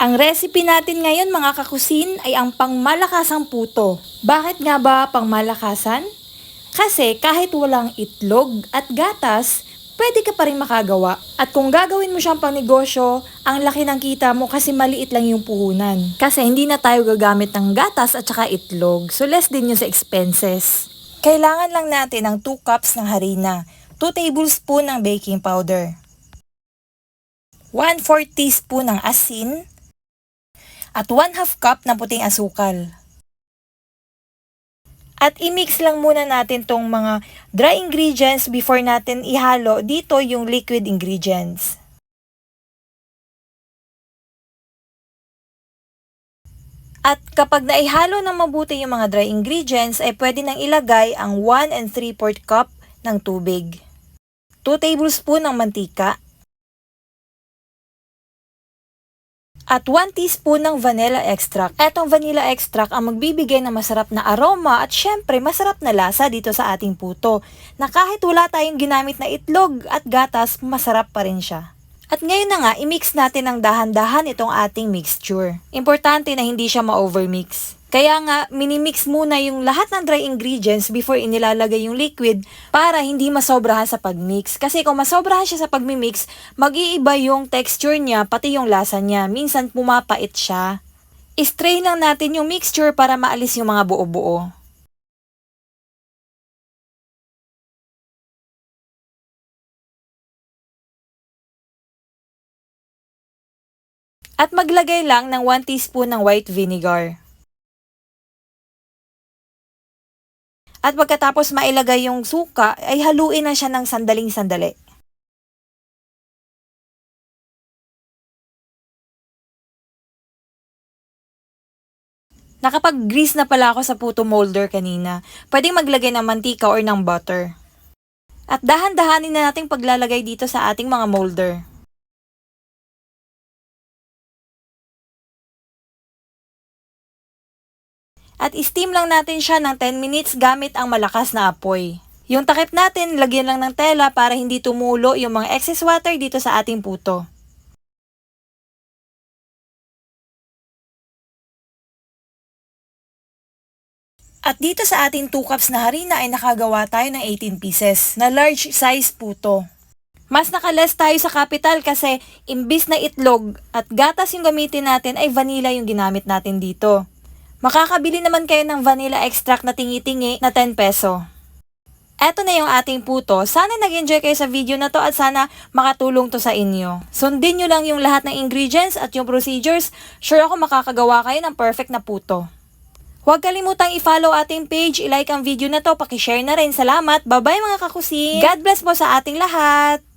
Ang recipe natin ngayon mga kakusin ay ang pangmalakasang puto. Bakit nga ba pangmalakasan? Kasi kahit walang itlog at gatas, pwede ka pa rin makagawa. At kung gagawin mo siyang pangnegosyo, ang laki ng kita mo kasi maliit lang yung puhunan. Kasi hindi na tayo gagamit ng gatas at saka itlog, so less din yun sa expenses. Kailangan lang natin ng 2 cups ng harina, 2 tablespoon ng baking powder, 1 4 teaspoon ng asin, at 1 half cup ng puting asukal. At i-mix lang muna natin tong mga dry ingredients before natin ihalo dito yung liquid ingredients. At kapag naihalo ng mabuti yung mga dry ingredients, ay pwede nang ilagay ang 1 and 3 4 cup ng tubig. 2 tablespoon ng mantika, at 1 teaspoon ng vanilla extract. Etong vanilla extract ang magbibigay ng masarap na aroma at syempre masarap na lasa dito sa ating puto na kahit wala tayong ginamit na itlog at gatas, masarap pa rin siya. At ngayon na nga, i-mix natin ng dahan-dahan itong ating mixture. Importante na hindi siya ma-overmix. Kaya nga, minimix muna yung lahat ng dry ingredients before inilalagay yung liquid para hindi masobrahan sa pagmix. Kasi kung masobrahan siya sa pagmimix, mag-iiba yung texture niya, pati yung lasa niya. Minsan pumapait siya. I-strain lang natin yung mixture para maalis yung mga buo-buo. At maglagay lang ng 1 teaspoon ng white vinegar. At pagkatapos mailagay yung suka, ay haluin na siya ng sandaling sandali. Nakapag-grease na pala ako sa puto molder kanina. Pwedeng maglagay ng mantika or ng butter. At dahan-dahanin na nating paglalagay dito sa ating mga molder. At steam lang natin siya ng 10 minutes gamit ang malakas na apoy. Yung takip natin, lagyan lang ng tela para hindi tumulo yung mga excess water dito sa ating puto. At dito sa ating 2 cups na harina ay nakagawa tayo ng 18 pieces na large size puto. Mas nakales tayo sa capital kasi imbis na itlog at gatas yung gamitin natin ay vanilla yung ginamit natin dito. Makakabili naman kayo ng vanilla extract na tingi-tingi na 10 peso. Eto na yung ating puto. Sana nag-enjoy kayo sa video na to at sana makatulong to sa inyo. Sundin nyo lang yung lahat ng ingredients at yung procedures. Sure ako makakagawa kayo ng perfect na puto. Huwag kalimutang i-follow ating page, i-like ang video na to, pakishare na rin. Salamat. Bye-bye mga kakusin. God bless po sa ating lahat.